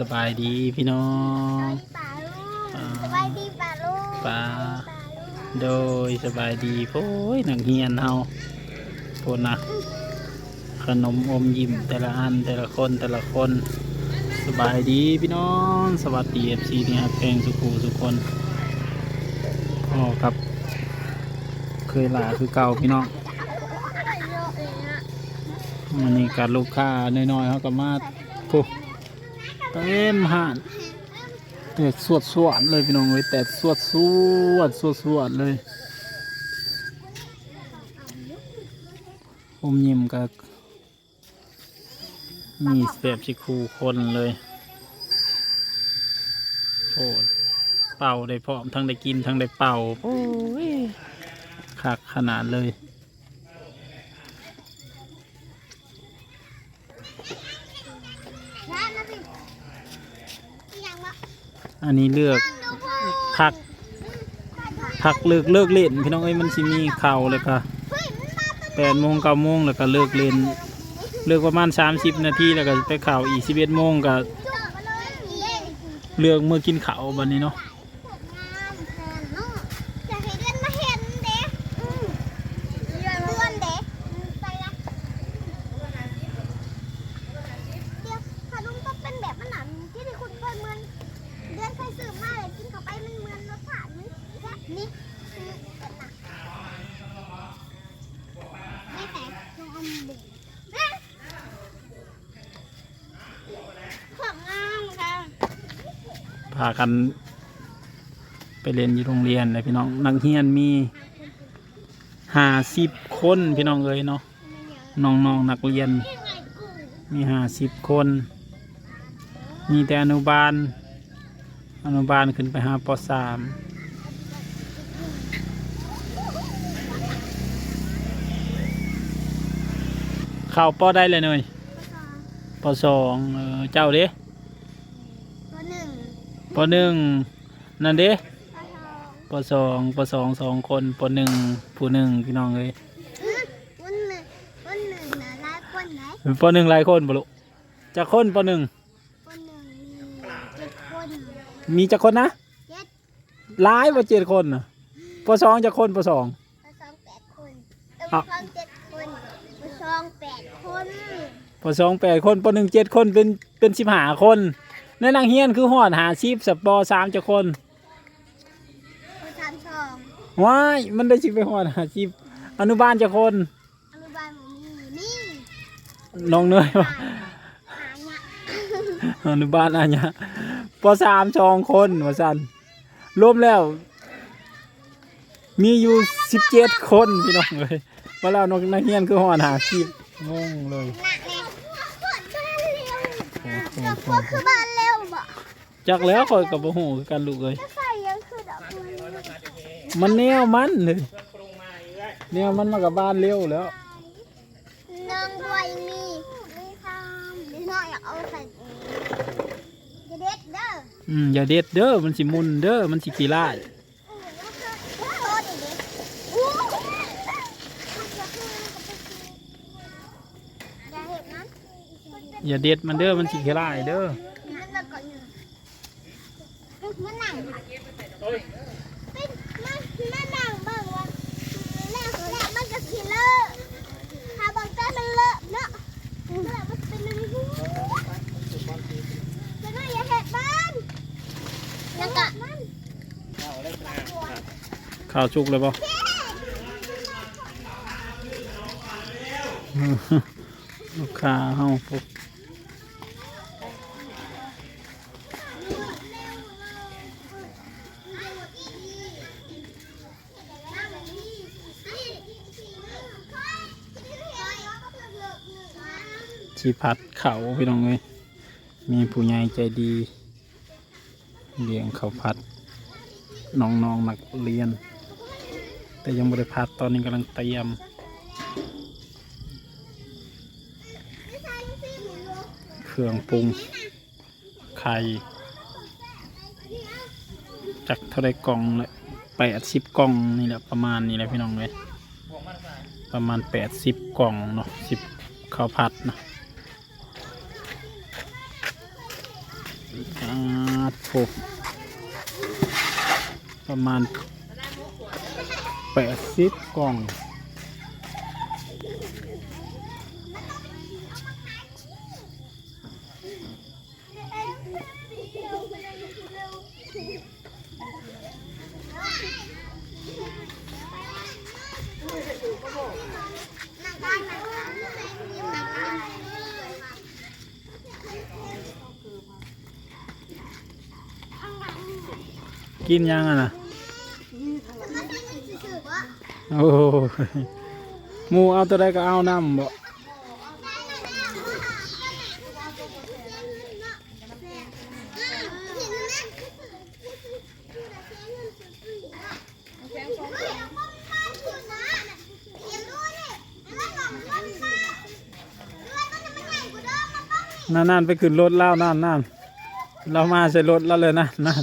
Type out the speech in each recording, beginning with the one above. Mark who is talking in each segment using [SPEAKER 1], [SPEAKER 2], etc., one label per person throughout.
[SPEAKER 1] สบายดีพี่น้อง
[SPEAKER 2] ป่าลู
[SPEAKER 1] อ่า
[SPEAKER 2] กสบายดีป่าลูก
[SPEAKER 1] ป่า
[SPEAKER 2] ป่าลูก
[SPEAKER 1] โดยสบายดีโอ้ยหนังเฮียนเฮาโพดนะขนมอมยิ้มแต่ละอันแต่ละคนแต่ละคน สบายดีพี่น้องสวัสดีเอฟซีนี่ครับเพลงสุขูสุกคนอ๋อครับ เคยหลาคือเก่าพี่น้อง
[SPEAKER 2] เยอะเลยนะ
[SPEAKER 1] มันนี่การลูกค้าน้อยๆเขาก็มาโอ้ เต็มห่านแต่สวดสวดเลยพี่น้องเลยแต่สวดสวดสวดสวดเลยอมยิ้มกับมีเสียบชิคูคนเลยโอ้เป่าได้พร้อมทั้งได้กินทั้งได้เป่าโอ้ยคักขนาดเลย
[SPEAKER 2] ร้านนะสิอย่างละ
[SPEAKER 1] อันนี้เลือกผักผักเลือกเลิกเล่นพี่น้องเอ้ยมันสิมีเข่าเลยค่ะแปดโมงเก้าโมงแล้วก็เลิกเล่นเลือกประมาณสามสิบนาทีแล้วก็ไปเข่าอีกสิบเอ็ดโมงก็
[SPEAKER 2] เลื
[SPEAKER 1] อกเมื่อกินเข่าวบันนี้เนาะ
[SPEAKER 2] งามแทนเนาะอยากให้เดือนมาเห็นเด็กอืมเดือนเดือนเด็กอืมไปละเดี๋ยวถ้าลุงต้องเป็นแบบมันหนังที่ที่คุณเคยเหมือนเดือนเคยสืบมาเลยกินเข้าไปมันเหมือนรสชาตินี้แค่นี้คือเป็นหนัง ไม่แตกลองเอามือดึงของงามค่ะ
[SPEAKER 1] พากัน ไปเรียนอยู่โรงเรียนเลยพี่น้อง นักเรียนมีห้าสิบคนพี่น้องเลยเนาะน้องๆนักเรียน มีห้าสิบคน มีแต่อนุบาล อนุบาลขึ้นไปหาปสามเข้าปอได้เลยเนยปสองเจ้าเด้ ปหนึ่งนั่นเด้
[SPEAKER 2] ตัวสอง
[SPEAKER 1] ปสองปสองสองคนปหนึ่งผู้หนึ่งพี่น้องเลย
[SPEAKER 2] อื้อวันหนึ่งวันหนึ่งนะร้ายคนไหน
[SPEAKER 1] ปหนึ่งหลายคนบ่ลุจะคนปหนึ่ง
[SPEAKER 2] วันหนึ่งมีเจ็ดคน
[SPEAKER 1] มีจะคนนะ
[SPEAKER 2] เจ็ด
[SPEAKER 1] หลายว่าเจ็ดคนน่ะปสองจะคนปสอง
[SPEAKER 2] ตัวสองแปดคนตัว
[SPEAKER 1] อะ
[SPEAKER 2] สองเจ็ดคนตัวสองแปดคน
[SPEAKER 1] ปสองแปดคนปหนึ่งเจ็ดคนเป็นเป็นสิบห้าคน ในนางเฮียนคือหอดหาชีพสับปสามจะคน
[SPEAKER 2] ตัวสามสอง
[SPEAKER 1] ว้ายมันได้ชิไปหอดหาชีพอนุบาลจะคน
[SPEAKER 2] อนุบาลหมูมีนี่
[SPEAKER 1] น้องเนยว่า
[SPEAKER 2] หาเนี่ย
[SPEAKER 1] อนุบาลอะไรเนี่ยปสามสองคนว่าสันรวมแล้ว มีอยู่สิบเจ็ดคนพี่น้องเลยว่าแล้วนกนักเฮียนคือหอดหาชีพงงเลย
[SPEAKER 2] หนักเลยขวดบ้านเร็ว
[SPEAKER 1] โอ้โห
[SPEAKER 2] ดอกบัวคือบ้านเร็วบ่
[SPEAKER 1] จักแล้วคอยกับโอ้โหคือกันลูกเลย
[SPEAKER 2] จะใส่ยังคือดอกบัว
[SPEAKER 1] มันแนวมันเลยแนวมันมากับบ้านเร็วแล้ว
[SPEAKER 2] นางบัวยังมีมีคำนี่น้อยอยากเอาใส่จะเด็ดเด้อ
[SPEAKER 1] อืมอย่าเด็ดเด้อมันสิมุนเด้อมันสิขี้ร้าย
[SPEAKER 2] โทษดิอู้อย่าเห็นนั้น
[SPEAKER 1] อย่าเด็ดมันเด้อมันสิขี้ร้ายเด้อ
[SPEAKER 2] นั่นแล้วก็อยู่มันหนังเป็นมันมันหนังเบิ่งว่าแล้วแล้วมันก็สิเลอะถ้าบางใจมันเลอะเนาะแล้วมันเป็นมันหูแล้วก็อย่าเห็นมันแล้วก็มัน
[SPEAKER 1] ข้าวชุกเลยป่ลูกค้าเฮาพวกชีพัดเขาพี่น้องเลยมีผู้ใหญ่ใจดี เลี้ยงเขาพัดน้องๆนักเรียน แต่ยังบริพัดตอนนี้กำลังเตรียมเครื่องปรุง ไข่จักเท่าไรกล่องเลยแปดสิบกล่องนี่แหละประมาณนี้แหละพี่น้องเลยประมาณแปดสิบกล่องเนาะสิบข้าวผัดนะอ่าถูกประมาณ แปดสิบกล่องกินยังอะนะ โอ้ยหมูเอาตัวใดก็เอาน้ำบ่นั่นนั่นไปขึ้นรถเล่านั่นนั่นเรามาใส่รถแล้วเลยนะนั่น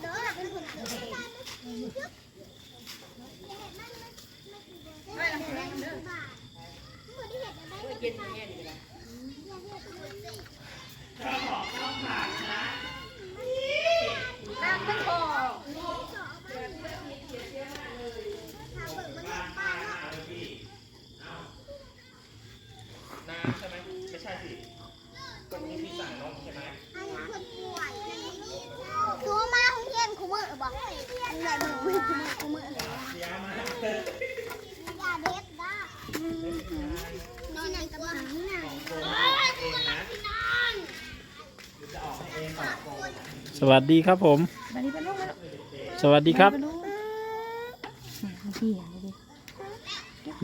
[SPEAKER 1] สวัสดีครับผม สวัสดีครับ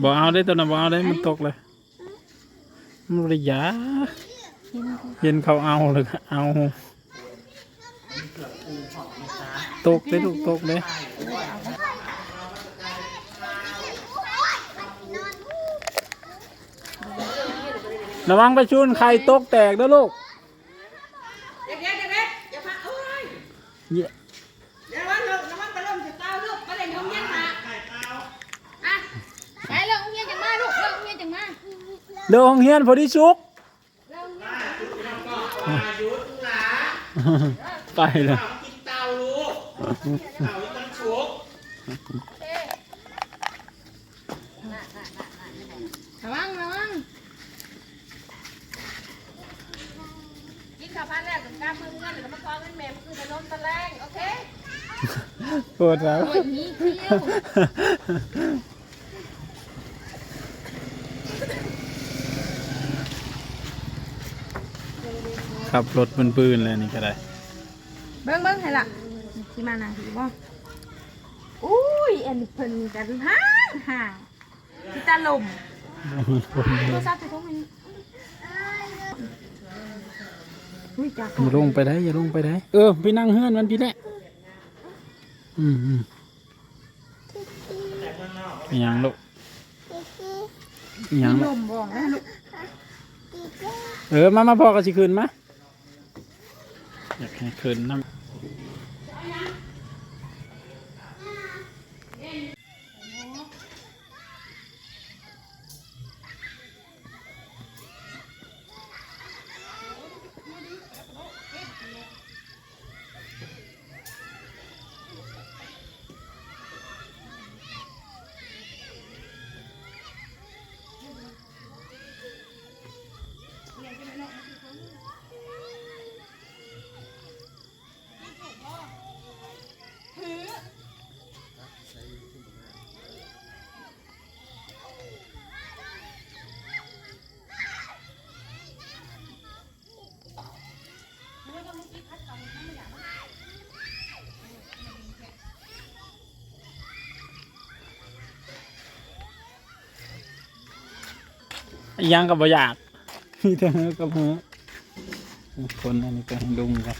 [SPEAKER 1] บอกเอาได้ตัวนั้นบอกเอาได้มันตกเลยมันระยะเย็นเขาเอาเลยก็เอา ตกเลยลูกตกเลยระวังไปชุนใครตกแตกเด้อลูก
[SPEAKER 3] เด็กๆเด็กๆอย่าพาเอ้ย
[SPEAKER 1] เหี้ย
[SPEAKER 3] เดี๋ยววันลูกน้ำมันไปลมจะเต้าลูกไปเล่นห้องเย็นมา
[SPEAKER 4] อะไปเรื่องเงียจังมาลูกเรื่องเงียจังมา
[SPEAKER 1] เดินห้องเฮียนพอดีชุกไปเลย
[SPEAKER 3] กินเต้าลูกเต้าอีตั้งชุก
[SPEAKER 4] ระวังระวังกินข้าวพันแรกกับการมื อเงินหรือมาคว้าเงินแม่มันคือขนมตะแลงโอเค
[SPEAKER 1] ปวดแล้ว
[SPEAKER 4] โอ้ยนี่เที่ยว
[SPEAKER 1] ขับรถปืนๆเลยนี่ก็ได้
[SPEAKER 4] เบิ้งเบิ้งให้ละที่มานางถือบ่อุ้ยอันนี้เพิ่นกันห่างห่างที่ตาลมโทรศัพท์ไปทุกมัน อุ้ยจ้า
[SPEAKER 1] อย่าลงไปได้อย่าลงไปได้เออไปนั่งเฮือนมันพี่แหละอืมอืมอิหยังลูกอิหยัง
[SPEAKER 4] ล
[SPEAKER 1] ลูก
[SPEAKER 4] มบ่นะลูก
[SPEAKER 1] เออมามาพอกันสิคืนมาอยากให้คืนน้ำอิห ยังกับบ่อยากมีแต่มือกับมือคนอันนี้ก็ให้ลุงกัน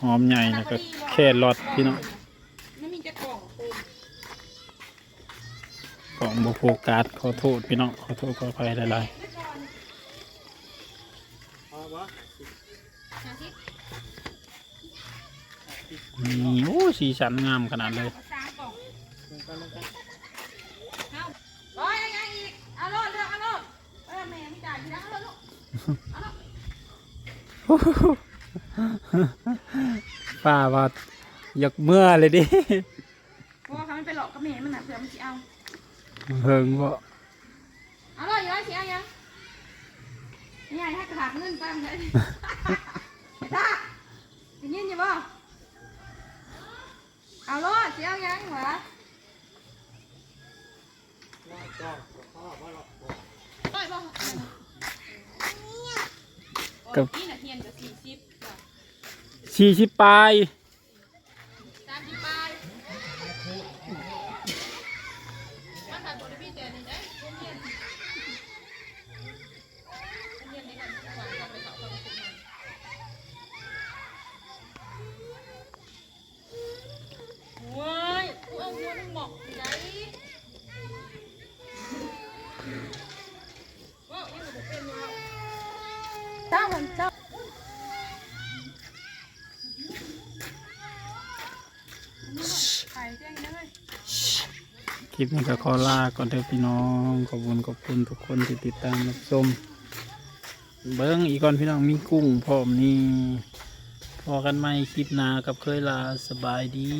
[SPEAKER 1] หอมใหญ่แล้วก็แค่รอดพี่น้อง
[SPEAKER 4] มันมีจะกล่องเต็ม
[SPEAKER 1] กล่องบโฟกัสขอโทษพี่น้องขอโทษขออภัยหลายๆนี่โอ้ สีสันงามขนาดเลยป้าว่าอยากเมื่อเลยดิ
[SPEAKER 4] เพราะว่าเขาไม่ไปหลอกกับแม่มันน่ะเผื่อมันสิเอา
[SPEAKER 1] เฮิงบ่
[SPEAKER 4] เอาโลดอยู่แล้วสิเอายังนี่ให้กระถางเงินตั้งเลยไอ้ตาได้ยินอยู่บ่ เอาโลดสิเอายังเหรอต่อยบ่
[SPEAKER 1] กับ
[SPEAKER 4] นี่น่ะเฮียนกับสี่สิบจ้ะ
[SPEAKER 1] ชีชิปลาย
[SPEAKER 4] สามสิบปลายมันขาดตัวได้พี่แต่นี่ได้ผมเฮียนผมเฮียนนี่กันทุกวันเข้าไปเขาเข้าไปคุกมันโว้ยกูเอาหัวนึงหมอกไหนว้าวยังบ่เป็นอยู่แล้วเจ้ามันเจ้า ขายแจ้งเลย
[SPEAKER 1] คลิปนี้ก็ขอลาก่อนเถอะพี่น้อง ขอบคุณขอบคุณทุกคนที่ติดตามรับชม เบิ้งอีกก่อนพี่น้องมีกุ้งพร้อมนี่พอกันไหมคลิปหน้ากับเคยลาสบายดี